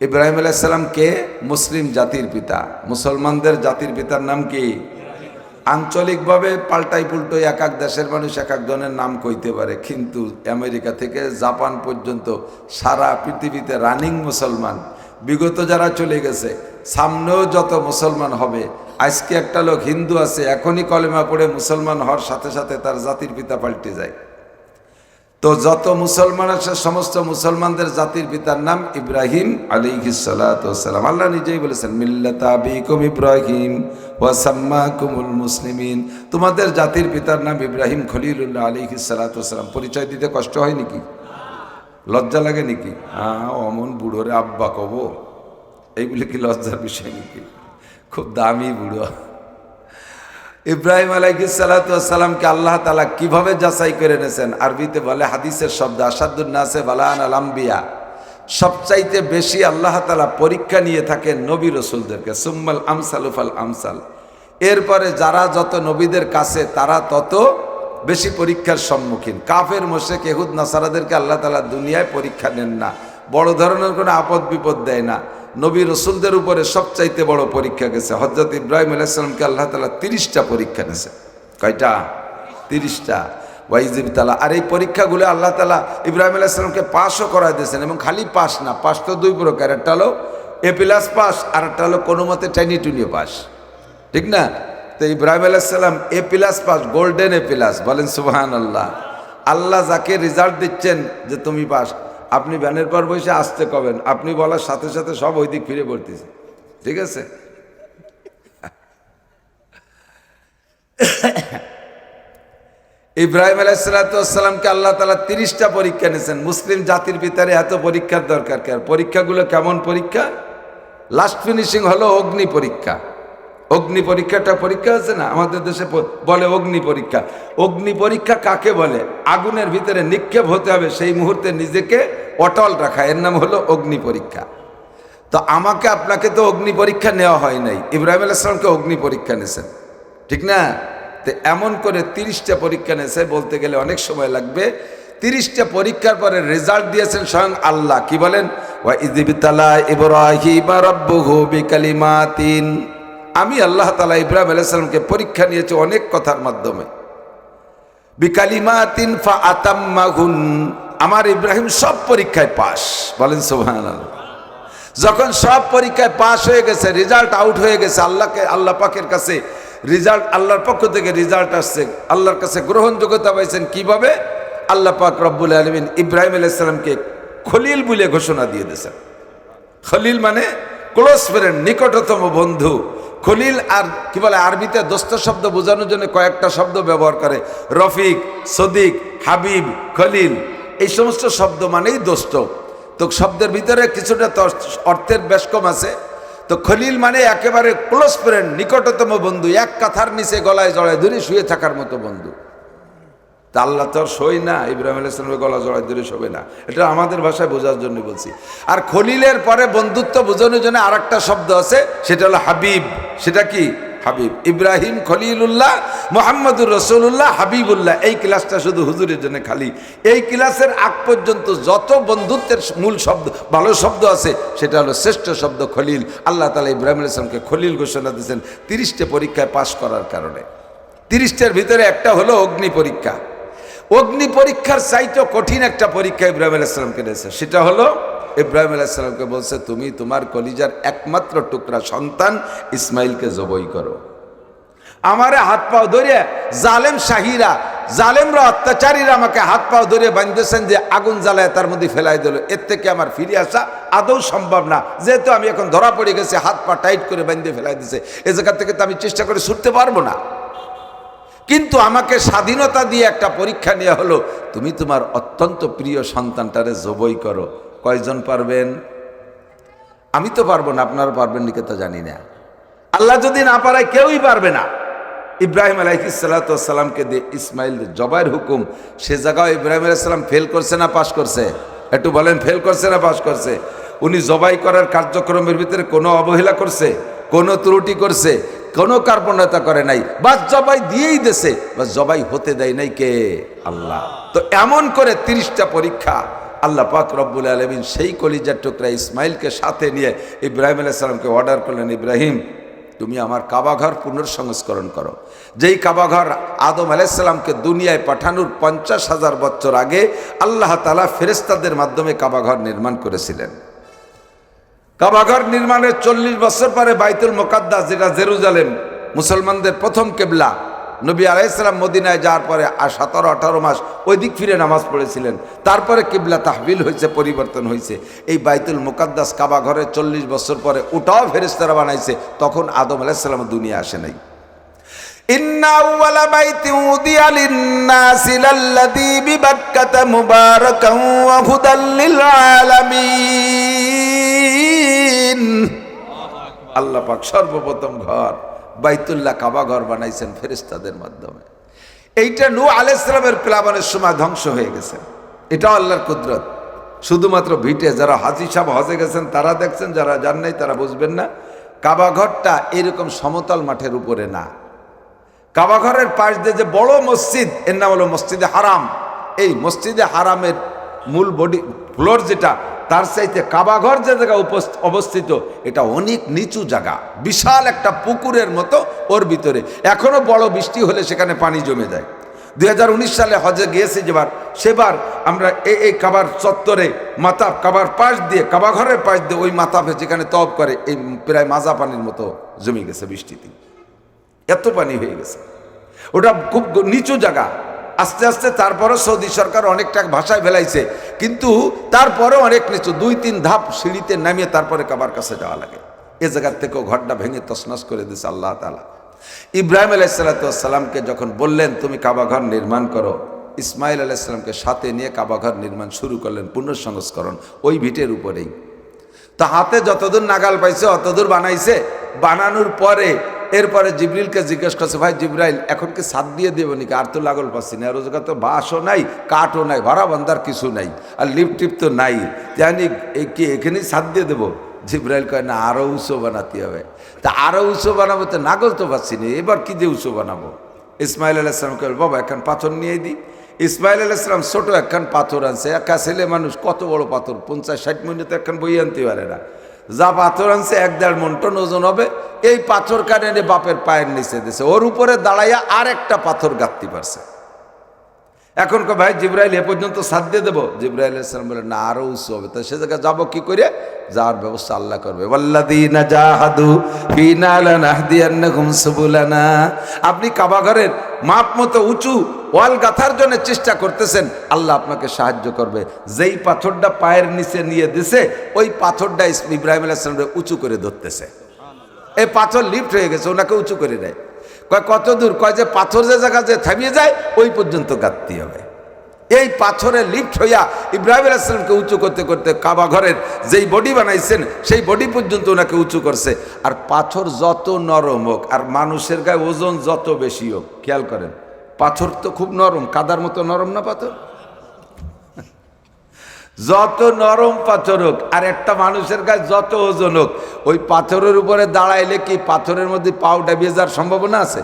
ইব্রাহিম আলাইসাল্লাম কে? মুসলিম জাতির পিতা। মুসলমানদের জাতির পিতার নাম কি? আঞ্চলিকভাবে পাল্টাই পুল্টো এক এক দেশের মানুষ এক একজনের নাম কইতে পারে। কিন্তু আমেরিকা থেকে জাপান পর্যন্ত সারা পৃথিবীতে রানিং মুসলমান। বিগত যারা চলে গেছে, সামনেও যত মুসলমান হবে, আজকে একটা লোক হিন্দু আছে, এখনই কলেমা পড়ে মুসলমান হওয়ার সাথে সাথে তার জাতির পিতা পাল্টে যায়। তো যত মুসলমান আছে, সমস্ত মুসলমানদের জাতির পিতার নাম ইব্রাহিম আলিহিসাল্লাম আল্লাহ নিজেই বলেছেন মিল্লাতাবিকুম ইব্রাহিম ওয়াসাম্মাকুমুল মুসলিমিন। তোমাদের জাতির পিতার নাম ইব্রাহিম খলিলুল্লাহ আলিহিসাল্লাম পরিচয় দিতে কষ্ট হয় নাকি? লজ্জা লাগে নাকি? হ্যাঁ অমন বুড়োরে আব্বা কব এইগুলি কি লজ্জার বিষয় নাকি? খুব দামি বুড়ো। ইব্রাহিম আলাইসালামকে আল্লাহ তালা কীভাবে যাচাই করে এনেছেন? আরবিতে বলে হাদিসের শব্দ আসাদুন্নাসে বালান আলাম্বিয়া সবচাইতে বেশি আল্লাহ তালা পরীক্ষা নিয়ে থাকেন নবী রসুলদেরকে, সুম্মাল আমসালুফাল আমসাল। এরপরে যারা যত নবীদের কাছে, তারা তত বেশি পরীক্ষার সম্মুখীন। কাফের মোশেক এহুদ নাসারাদেরকে আল্লাহ তালা দুনিয়ায় পরীক্ষা নেন না। বড় ধরনের কোনো আপদ বিপদ দেয় না। নবী রসুলদের উপরে সবচাইতে বড় পরীক্ষা গেছে। হজরত ইব্রাহিম আলাইসালামকে আল্লাহ তালা তিরিশটা পরীক্ষা নেছে কয়টা? তিরিশটা। ওয়াইজিব তালা আর এই পরীক্ষাগুলো আল্লাহ তালা ইব্রাহিম আলাইসালামকে পাশও করাই দিয়েছেন এবং খালি পাস না পাস তো দুই প্রকার। একটা হলো এ প্লাস পাস আর একটা হলো কোনো মতে টাইনি টুনিও পাস ঠিক না? তো ইব্রাহিম আলাইসাল্লাম A plus pass golden A plus বলেন সুবাহান আল্লাহ আল্লাহ যাকে রেজাল্ট দিচ্ছেন যে তুমি পাস আপনি ব্যানের পর বসে আসতে কবেন। আপনি বলার সাথে সাথে সব ওই দিক ফিরে পড়তেছে। ঠিক আছে? ইব্রাহিম আলাইসালাতামকে আল্লাহ তালা তিরিশটা পরীক্ষা নিয়েছেন। মুসলিম জাতির ভিতরে এত পরীক্ষার দরকার কে? পরীক্ষাগুলো কেমন পরীক্ষা? লাস্ট ফিনিশিং হলো অগ্নি পরীক্ষা। অগ্নি পরীক্ষাটা পরীক্ষা আছে না? আমাদের দেশে বলে অগ্নি পরীক্ষা। অগ্নি পরীক্ষা কাকে বলে? আগুনের ভিতরে নিক্ষেপ হতে হবে। সেই মুহূর্তে নিজেকে অটল রাখা, এর নাম হলো অগ্নি পরীক্ষা। তো আমাকে, আপনাকে তো অগ্নি পরীক্ষা নেওয়া হয় নাই। ইব্রাহিম আলাইসলামকে অগ্নি পরীক্ষা নিয়েছেন ঠিক না? তো এমন করে তিরিশটা পরীক্ষা নিয়েছে বলতে গেলে অনেক সময় লাগবে। তিরিশটা পরীক্ষার পরে রেজাল্ট দিয়েছেন স্বয়ং আল্লাহ। কি বলেন? আমি আল্লাহ তালা ইব্রাহিম আলাইসালামকে পরীক্ষা নিয়েছি অনেক কথার মাধ্যমে। বিকালিমাতিন ফা আতাম্মাহুন আমার ইব্রাহিম সব পরীক্ষায় পাস বলেন সোহান যখন সব পরীক্ষায় পাস হয়ে গেছে, রেজাল্ট আউট হয়ে গেছে, আল্লাহকে, আল্লাহ পাকের কাছে রেজাল্ট, আল্লাহর পক্ষ থেকে রেজাল্ট আসছে, আল্লাহর কাছে গ্রহণযোগ্যতা পাইছেন কীভাবে? আল্লাহ পাক রব্বুল আলমিন ইব্রাহিম আলাইসালামকে খলিল বলে ঘোষণা দিয়ে দিয়েছেন। খলিল মানে ক্লোজ ফ্রেন্ড, নিকটতম বন্ধু। খলিল আর, কি বলে, আরবিতে দোস্ত শব্দ বোঝানোর জন্য কয়েকটা শব্দ ব্যবহার করে। রফিক, সদিক, হাবিব, খলিল। এই সমস্ত শব্দ মানেই দোস্ত। তো শব্দের ভিতরে কিছুটা অর্থের বেশ কম আছে। তো খলিল মানে একেবারে ক্লোজ ফ্রেন্ড নিকটতম বন্ধু, এক কাথার নিচে গলায় জড়ায় ধরে শুয়ে থাকার মতো বন্ধু। তা আল্লাহ তো আর সই না, ইব্রাহিম আলাইসলামের গলা জড়াই ধরে শোবে না। এটা আমাদের ভাষায় বোঝার জন্য বলছি। আর খলিলের পরে বন্ধুত্ব বোঝানোর জন্য আর শব্দ আছে, সেটা হলো হাবিব। সেটা কি? হাবিব। ইব্রাহিম খলিলুল্লাহ, মোহাম্মদুর রসুল্লাহ হাবিবুল্লাহ। এই ক্লাসটা শুধু হুজুরের জন্য খালি। এই ক্লাসের আগ পর্যন্ত যত বন্ধুত্বের মূল শব্দ, ভালো শব্দ আছে, সেটা হলো শ্রেষ্ঠ শব্দ খলিল। আল্লাহ তালা ইব্রাহিম ইসলামকে খলিল ঘোষণা দিয়েছেন তিরিশটা পরীক্ষায় পাশ করার কারণে। তিরিশটার ভিতরে একটা হলো অগ্নি পরীক্ষা। অগ্নি পরীক্ষার চাইতে কঠিন একটা পরীক্ষা ইব্রাহিম আলাইসালামকে দিয়েছে। সেটা হলো, ইব্রাহিম আলাইসালামকে বলছে, তুমি তোমার কলিজার একমাত্র টুকরা সন্তান ইসমাইলকে জবই করো। আমারে হাত পাও ধরে জালেম শাহিরা, জালেমরা অত্যাচারীরা আমাকে হাত পাও ধরে বাঁধতেছেন যে আগুন জ্বালায় তার মধ্যে ফেলাই দিল। এর থেকে আমার ফিরে আসা আদৌ সম্ভব না। যেহেতু আমি এখন ধরা পড়ে গেছি, হাত পা টাইট করে বাঁধতে ফেলাই দিছে। এ জায়গা থেকে তো আমি চেষ্টা করে ছুটতে পারব না। কিন্তু আমাকে স্বাধীনতা দিয়ে একটা পরীক্ষা নেওয়া হলো, তুমি তোমার অত্যন্ত প্রিয় সন্তানটারে জবই করো। কয়জন পারবেন? আমি তো পারব না, আপনারা পারবেন নাকি তো জানি না। আল্লাহ যদি না পারায় কেউই পারবে না। ইব্রাহিম আলাইসালামকে দিয়ে ইসমাইল জবাইয়ের হুকুম, সে জায়গায় ইব্রাহিম আলাইসালাম ফেল করছে না পাশ করছে? একটু বলেন, ফেল করছে না পাশ করছে? উনি জবাই করার কার্যক্রমের ভিতরে কোনো অবহেলা করছে? কোনো ত্রুটি করছে? কোনো কার্পণতা করে নাই। বাস জবাই দিয়েই দেশে বাস জবাই হতে দেয় নাই কে? আল্লাহ। তো এমন করে তিরিশটা পরীক্ষা আল্লাহ পাক রব্বুল আলমিন সেই কলিজার টুকরা ইসমাইলকে সাথে নিয়ে ইব্রাহিম আলাইসালামকে অর্ডার করলেন, ইব্রাহিম, তুমি আমার কাবাঘর পুনর্সংস্করণ করো। যেই কাবাঘর আদম আলাইসাল্লামকে দুনিয়ায় পাঠানোর পঞ্চাশ হাজার বছর আগে আল্লাহ তালা ফেরেস্তাদের মাধ্যমে কাবাঘর নির্মাণ করেছিলেন। কাবাঘর নির্মাণের চল্লিশ বছর পরে বাইতুল মোকাদ্দাস, যেটা জেরুজালেম, মুসলমানদের প্রথম কেবলা, নবী আলাইসালাম মদিনায় যাওয়ার পরে আর সতেরো, আঠারো মাস ওই দিক ফিরে নামাজ পড়েছিলেন। তারপরে কিবলা তাহবিল হয়েছে, পরিবর্তন হয়েছে। এই বাইতুল মুকাদ্দাস কাবা ঘরে চল্লিশ বছর পরে ওটাও ফেরেস্তারা বানাইছে, তখন আদম আলাইসালাম দুনিয়া আসে নাই। إن আল্লাহ পাক সর্বপ্রথম ঘর, বাইতুল্লাহ কাবা ঘর বানাইছেন ফেরেস্তাদের মাধ্যমে। এইটা নু আলাইসালামের প্লাবনের সময় ধ্বংস হয়ে গেছে। এটা আল্লাহর কুদরত। শুধুমাত্র ভিটে যারা হাজি সাহেব হজে গেছেন, তারা দেখছেন, যারা যান নাই, তারা বুঝবেন না। কাবা ঘরটা এরকম সমতল মাঠের উপরে না। কাবাঘরের পাশ দিয়ে যে বড় মসজিদ, এর নাম হলো মসজিদে হারাম। এই মসজিদে হারামের মূল বডি, ফ্লোর যেটা তার চাইতে কাবাঘর যে জায়গা অবস্থিত, এটা অনেক নিচু জায়গা। বিশাল একটা পুকুরের মতো ওর ভিতরে। এখনও বড় বৃষ্টি হলে সেখানে পানি জমে যায়। দু হাজার উনিশ সালে হজে গিয়েছি যেবার, সেবার আমরা এই এই কাবার চত্বরে মাতাব কাবার পাশ দিয়ে, কাবাঘরের পাশ দিয়ে ওই মাতাফে যেখানে তব করে, এই প্রায় মাজা পানির মতো জমে গেছে বৃষ্টিতে। এত পানি হয়ে গেছে। ওটা খুব নিচু জায়গা। আস্তে আস্তে তারপরও সৌদি সরকার অনেকটা ভাষায় ফেলাইছে। কিন্তু তারপরেও অনেক নিচু দুই তিন ধাপ সিঁড়িতে নামিয়ে তারপরে কাবার কাছে যাওয়া লাগে। এ জায়গার থেকেও ঘরটা ভেঙে তসনস করে দিয়েছে আল্লাহ তালা ইব্রাহিম আলাইসাল্লাতামকে যখন বললেন, তুমি কাবাঘর নির্মাণ করো। ইসমাইল আলাইসাল্লামকে সাথে নিয়ে কাবাঘর নির্মাণ শুরু করলেন, পুনঃসংস্করণ ওই ভিটের উপরেই। তা হাতে যতদূর নাগাল পাইছে, অতদূর বানাইছে। বানানোর পরে এরপরে জিবরিলকে জিজ্ঞেস করছে, ভাই জিব্রাইল, এখন কি সাত দিয়ে দেবো নাকি? আর তো লাগল পাচ্ছি না। রোজগার তো বাঁশও নাই, কাঠও নাই ভাড়া বান্ধার কিছু নাই, আর লিফট টিপ তো নাই। জানি কি এখানেই সাত দিয়ে দেবো? জিব্রাইল কয়, না আরও উঁচু বানাতে হবে। তা আরও উঁচু বানাবো তো নাগল তো পাচ্ছি না, এবার কি দিয়ে উঁচু বানাবো? ইসমাইল আলাইসলাম কল বাবা এখন পাথর নিয়ে দিই ইসমাইল আলাইসলাম ছোট একখান পাথর আনছে, একা ছেলে মানুষ, কত বড় পাথর? পঞ্চাশ, ষাট মিনিটে একখান বই আনতে পারে না। যা পাথর আনছে, এক দেড় মন টন ওজন হবে। এই পাথর কানে বাপের পায়ের নিচে দিছে। ওর উপরে দাঁড়াইয়া আর একটা পাথর গাঁথতে পারছে। এখন কো ভাই, জিব্রাইল এ পর্যন্ত সাথ দিয়ে দেবো? জিব্রাইল ইসলাম বলে, না, আরও উৎসব হবে। তা সে জায়গায় যাব কি করে? যাওয়ার ব্যবস্থা আল্লাহ করবে। আপনি কাবাঘরের মাপ মতো উঁচু ওয়াল গাথার জন্য চেষ্টা করতেছেন, আল্লাহ আপনাকে সাহায্য করবে। যেই পাথরটা পায়ের নিচে নিয়ে দিছে, ওই পাথরটা ইব্রাহিম আলাইসালামকে উঁচু করে ধরতেছে। এই পাথর লিফট হয়ে গেছে, ওনাকে উঁচু করে দেয়। কয়, কত দূর? কয় যে পাথর যে জায়গা যে থামিয়ে যায়, ওই পর্যন্ত গাঁততে হবে। এই পাথরে লিফট হইয়া ইব্রাহিম আসলামকে উঁচু করতে করতে কাবা ঘরের যেই বডি বানাইছেন, সেই বডি পর্যন্ত ওনাকে উঁচু করছে। আর পাথর যত নরম হোক, আর মানুষের গায়ে ওজন যত বেশি হোক, খেয়াল করেন, পাথর তো খুব নরম, কাদার মতো নরম না পাথর? যত নরম পাথর হোক, আর একটা মানুষের গায়ে যত ওজন হোক, ওই পাথরের উপরে দাঁড়াইলে কি পাথরের মধ্যে পাও ডাবিয়ে যাওয়ার সম্ভাবনা আছে?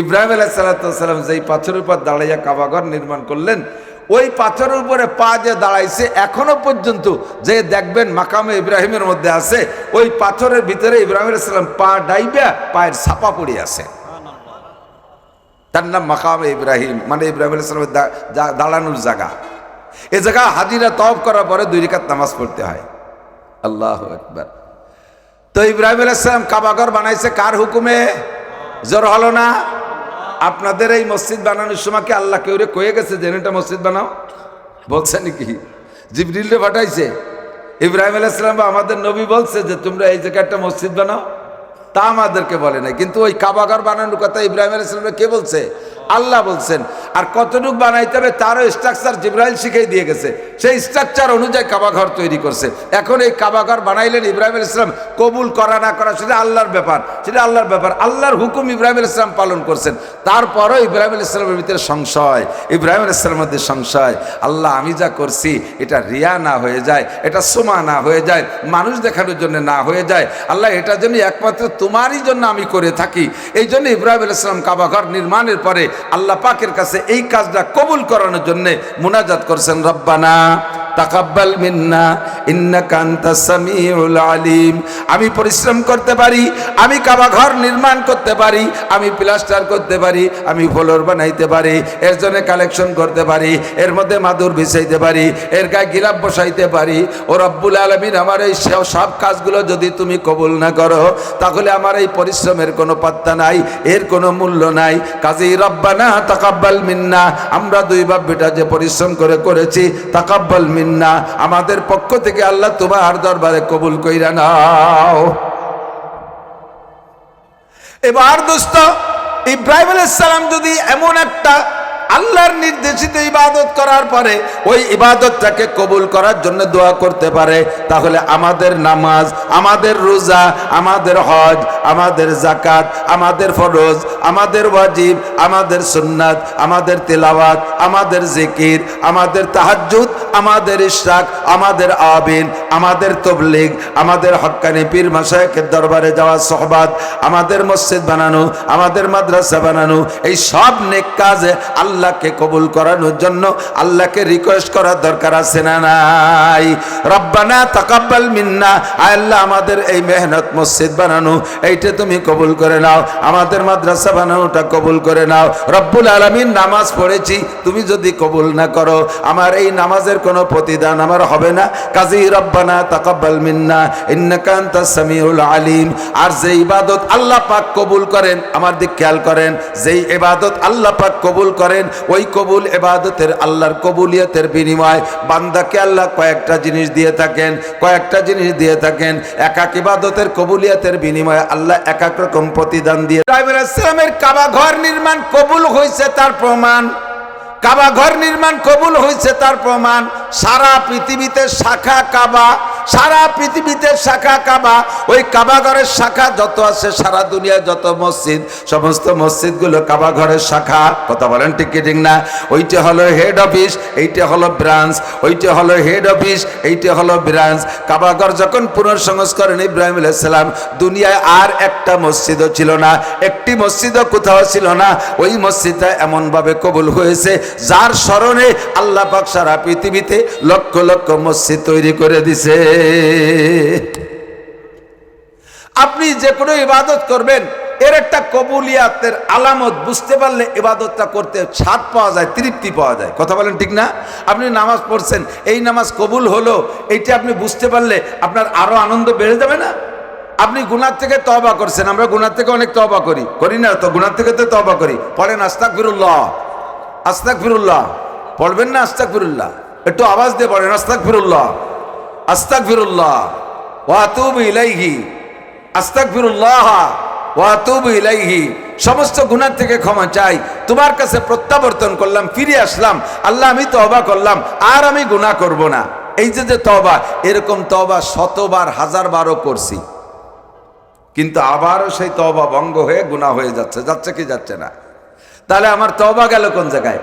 ইব্রাহিম আলাহ সাল্লাম যেই পাথরের উপর দাঁড়াইয়া কাবাঘর নির্মাণ করলেন, ওই পাথরের উপরে পা যে দাঁড়াইছে, এখনও পর্যন্ত যে দেখবেন মাকামে ইব্রাহিমের মধ্যে আছে, ওই পাথরের ভিতরে ইব্রাহিম আলাইসাল্লাম পা ডাইবা, পায়ের ছাপা পড়ে আছে। তার নাম মাকামে ইব্রাহিম মানে ইব্রাহিম আলাইসালামের দাঁড়ানোর জায়গা। এ জায়গা হাজিরা তফ করার পরে দুই রেখাত নামাজ পড়তে হয়। আল্লাহ একবার তো ইব্রাহিম আলাইসালাম কাবাগর বানাইছে কার হুকুমে? জ্বর হলো না? আপনাদের এই মসজিদ বানানোর সময় কি আল্লাহ কেউ রে কয়ে গেছে যে এটা মসজিদ বানাও? বলছে নাকি? জিবরিল রে পাঠাইছে। ইব্রাহিম আলাইসালাম বা আমাদের নবী বলছে যে, তোমরা এই জায়গায় একটা মসজিদ বানাও। তা আমাদেরকে বলে না কিন্তু ওই কাবাগর বানানোর কথা ইব্রাহিম আলাইসালামকে কে বলছে? আল্লাহ বলছেন, আর কতটুক বানাইতে হবে তারও স্ট্রাকচার জিব্রাইল শিখেই দিয়ে গেছে। সেই স্ট্রাকচার অনুযায়ী কাবাঘর তৈরি করছে। এখন এই কাবাঘর বানাইলেন ইব্রাহিম ইসলাম কবুল করা না করা সেটা আল্লাহর ব্যাপার। সেটা আল্লাহর ব্যাপার। আল্লাহর হুকুম ইব্রাহিম ইসলাম পালন করছেন। তারপরও ইব্রাহিম ইসলামের ভিতরে সংশয়। ইব্রাহিম ইসলামের মধ্যে সংশয়, আল্লাহ, আমি যা করছি, এটা রিয়া না হয়ে যায়, এটা সোমা না হয়ে যায়, মানুষ দেখানোর জন্য না হয়ে যায়। আল্লাহ, এটা জন্য একমাত্র তোমারই জন্য আমি করে থাকি। এই জন্য ইব্রাহিম ইসলাম কাবাঘর নির্মাণের পরে আল্লাহ পাকের কাছে এই কাজটা কবুল করানোর জন্যে মুনাজাত করছেন রব্বানা তাকাব্বাল মিন্না, ইন্নাকা আনতাস সামিউল আলিম। আমি পরিশ্রম করতে পারি, আমি কাবা ঘর নির্মাণ করতে পারি, আমি প্লাস্টার করতে পারি, আমি ফ্লোর বানাইতে পারি, এর জন্য কালেকশন করতে পারি, এর মধ্যে মাদুর বিছাইতে পারি, এর গায়ে গিলাপ বসাইতে পারি। ও রব্বুল আলমিন, আমার এই সব কাজগুলো যদি তুমি কবুল না করো, তাহলে আমার এই পরিশ্রমের কোনো পাত্তা নাই, এর কোনো মূল্য নাই। কাজেই রব্বানা তাকাব্বাল মিন্না, আমরা দুই বাপ বেটা যে পরিশ্রম করে করেছি, তাকাব্বাল মিন্না। আমাদের পক্ষ থেকে আল্লাহ তোমার দরবারে কবুল কইরা নাও। এবার দোস্ত, ইব্রাহিম সালাম যদি এমন একটা আল্লাহর নির্দেশিত ইবাদত করার পরে ওই ইবাদতটাকে কবুল করার জন্য দোয়া করতে পারে। তাহলে আমাদের নামাজ, আমাদের রোজা, আমাদের হজ, আমাদের জাকাত আমাদের ফরজ, আমাদের ওয়াজিব, আমাদের সুন্নাত, আমাদের তেলাওয়াত, আমাদের জিকির, আমাদের তাহাজ্জুদ, আমাদের ইশরাক, আমাদের আবিন আমাদের তবলিগ, আমাদের হক্কানি পীর মাসায়কের দরবারে যাওয়া সহবাদ আমাদের মসজিদ বানানো, আমাদের মাদ্রাসা বানানো, এই সব নেক কাজে আল্লাহকে কবুল করানোর জন্য আল্লাহকে রিকোয়েস্ট করার দরকার আছে না নাই? রব্বানা তাকাব্বাল মিন্না। আল্লাহ, আমাদের এই মেহনত মসজিদ বানানো, এইটা তুমি কবুল করে নাও। আমাদের মাদ্রাসা বানানোটা কবুল করে নাও। রব্বুল আলমিন, নামাজ পড়েছি, তুমি যদি কবুল না করো, আমার এই নামাজের কোনো প্রতিদান আমার হবে না। কাজী রব্বানা তাকাব্বাল মিন্না, ইন্নাকা আনতাস সামিউল আলিম। আর যে ইবাদত আল্লাহ পাক কবুল করেন, আমার দিক খেয়াল করেন, যেই ইবাদত আল্লাহ পাক কবুল করেন ওই কবুল ইবাদতের আল্লাহর কবুলিয়তের বিনিময় বান্দাকে আল্লাহ কয়েকটা জিনিস দিয়ে থাকেন, কয়েকটা জিনিস দিয়ে থাকেন। এক এক ইবাদতের কবুলিয়তের বিনিময়ে আল্লাহ এক এক রকম প্রতিদান দিয়ে ইব্রাহিম কাবা ঘর নির্মাণ কবুল হয়েছে তার প্রমাণ। কাবা ঘর নির্মাণ কবুল হয়েছে তার প্রমাণ। সারা পৃথিবীতে শাখা কাবা সারা পৃথিবীতে শাখা কাবা, ওই কাবা ঘরের শাখা যত আছে, সারা দুনিয়ায় যত মসজিদ, সমস্ত মসজিদগুলো কাবা ঘরের শাখা। কথা বলেন ঠিক না? ওইটা হলো হেড অফিস এইটা হলো ব্রাঞ্চ ওইটা হলো হেড অফিস এইটা হলো ব্রাঞ্চ কাবাঘর যখন পুনর্সংস্করণ ইব্রাহিম আলাইসালাম দুনিয়ায় আর একটা মসজিদও ছিল না, একটি মসজিদও কোথাও ছিল না। ওই মসজিদটা এমনভাবে কবুল হয়েছে, যার স্মরণে আল্লাহ পাক সারা পৃথিবীতে লক্ষ লক্ষ মসজিদ তৈরি করে দিছে। আপনি যে কোনো ইবাদত করবেন, এর একটা কবুলিয়াতের আলামত বুঝতে পারলে ইবাদতটা করতে ছাদ পাওয়া যায়, তৃপ্তি পাওয়া যায়। কথা বলেন ঠিক না? আপনি নামাজ পড়ছেন, এই নামাজ কবুল হলো, এইটা আপনি বুঝতে পারলে আপনার আরও আনন্দ বেড়ে যাবে না? আপনি গুনার থেকে তবা করছেন, আমরা গুনার থেকে অনেক তবা করি। করি না তো? গুনার থেকে তো তবা করি। পড়েন আস্তাক ফিরুল্লাহ আস্তাক ফিরুল্লাহ পড়বেন না আস্তাক ফিরুল্লাহ একটু আওয়াজ দিয়ে পড়েন আস্তাক ফিরুল্লাহ আস্তাক ফিরুল্লাহ ওয়াতুব ইলাইহি আস্তাক ফিরুল্লাহ ওয়াতুব ইলাইহি। সমস্ত গুনার থেকে ক্ষমা চাই। তোমার কাছে প্রত্যাবর্তন করলাম, ফিরে আসলাম। আল্লাহ, আমি তবা করলাম, আর আমি গুনাহ করব না। এই যে যে তবা এরকম তবা শতবার হাজার বারও করছি। কিন্তু আবারও সেই তবা ভঙ্গ হয়ে গুণা হয়ে যাচ্ছে যাচ্ছে কি যাচ্ছে না। তাহলে আমার তবা গেল কোন জায়গায়?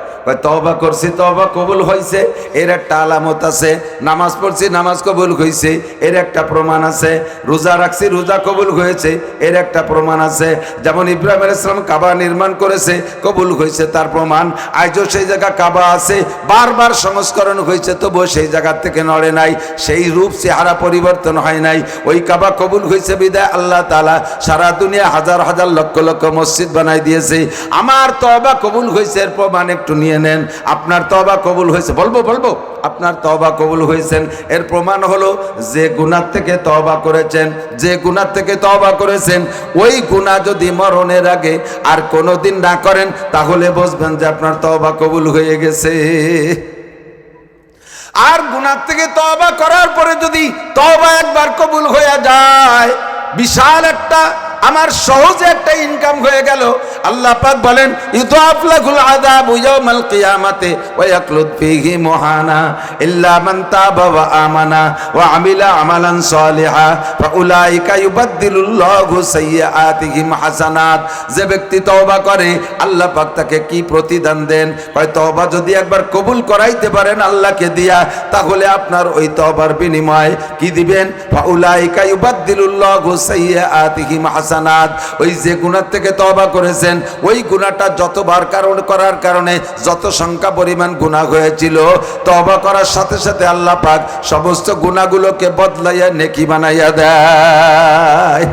তবা করছি তবা কবুল হয়েছে এর একটা আলামত আছে, নামাজ পড়ছি, নামাজ কবুল হয়েছে এর একটা প্রমাণ আছে, রোজা রাখছি, রোজা কবুল হয়েছে, এর একটা প্রমাণ আছে, যেমন ইব্রাহিম আলাইহিস সালাম কাবা নির্মাণ করেছে, কবুল হয়েছে, তার প্রমাণ, আজও সেই জায়গা কাবা আছে, বারবার সংস্করণ হয়েছে, তবুও সেই জায়গা থেকে নড়ে নাই, সেই রূপ চেহারা পরিবর্তন হয় নাই, ওই কাবা কবুল হয়েছে বিদায় আল্লাহ তালা সারা দুনিয়া হাজার হাজার লক্ষ লক্ষ মসজিদ বানাই দিয়েছে, আমার তবা কবুল হয়েছে, এর প্রমাণ একটু নিয়ে নেন। আপনার তবা কবুল হয়েছে, বলব বলব, আপনার তবা কবুল হয়েছেন। এর প্রমাণ হলো, যে গুনার থেকে তবা করেছেন, যে গুনার থেকে তবা করেছেন, ওই গুণা যদি মরণের আগে আর কোনো দিন না করেন, তাহলে বুঝবেন যে আপনার তবা কবুল হয়ে গেছে। আর গুনার থেকে তবা করার পরে যদি তবা একবার কবুল হয়ে যায়, বিশাল একটা আমার সহজে একটা ইনকাম হয়ে গেল। আল্লাহ পাক বলেন আযাবু কিয়ামাতে ওয়া ইয়াকলুদ মুহানা ইল্লা মান তাবা ওয়া আমানা ওয়া আমিলা আমালান সালিহা সাইয়্যাতিহিম হাসানাত। যে ব্যক্তি তওবা করে, আল্লাহ পাক তাকে কি প্রতিদান দেন? কয়, তওবা যদি একবার কবুল করাইতে পারেন আল্লাহকে দিয়া, তাহলে আপনার ওই তওবার বিনিময় কি দিবেন? ফাউলাইকা ইউবাদদিলুল্লাহু সাইয়্যাতিহিম হাসানাত। হাসানাত, ওই যে গুণার থেকে তবা করেছেন, ওই গুণাটা যতবার কারণ করার কারণে যত সংখ্যা পরিমাণ গুণা হয়েছিল তবা করার সাথে সাথে আল্লাহ পাক সমস্ত গুণাগুলোকে বদলাইয়া নেকি বানাইয়া দেয়।